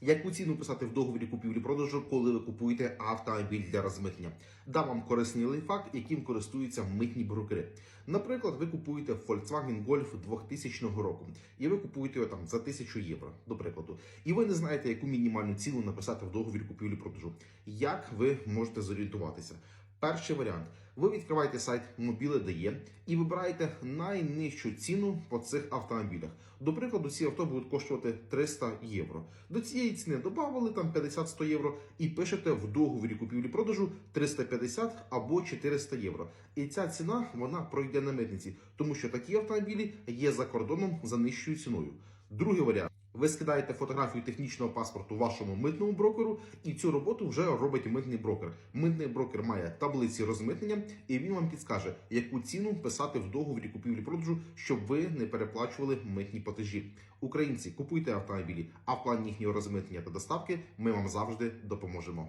Яку ціну писати в договорі купівлі-продажу, коли ви купуєте автомобіль для розмитнення? Дам вам корисний лайфхак, яким користуються митні брокери. Наприклад, ви купуєте Volkswagen Golf 2000 року, і ви купуєте його там за 1000 євро, до прикладу. І ви не знаєте, яку мінімальну ціну написати в договорі купівлі-продажу. Як ви можете зорієнтуватися? Перший варіант: ви відкриваєте сайт Mobile.de і вибираєте найнижчу ціну по цих автомобілях. До прикладу, ці авто будуть коштувати 300 євро. До цієї ціни додавали там 50-100 євро і пишете в договорі купівлі-продажу 350 або 400 євро. І ця ціна вона пройде на митниці, тому що такі автомобілі є за кордоном за нижчою ціною. Другий варіант. Ви скидаєте фотографію технічного паспорту вашому митному брокеру, і цю роботу вже робить митний брокер. Митний брокер має таблиці розмитнення, і він вам підскаже, яку ціну писати в договорі купівлі-продажу, щоб ви не переплачували митні платежі. Українці, купуйте автомобілі, а в плані їхнього розмитнення та доставки ми вам завжди допоможемо.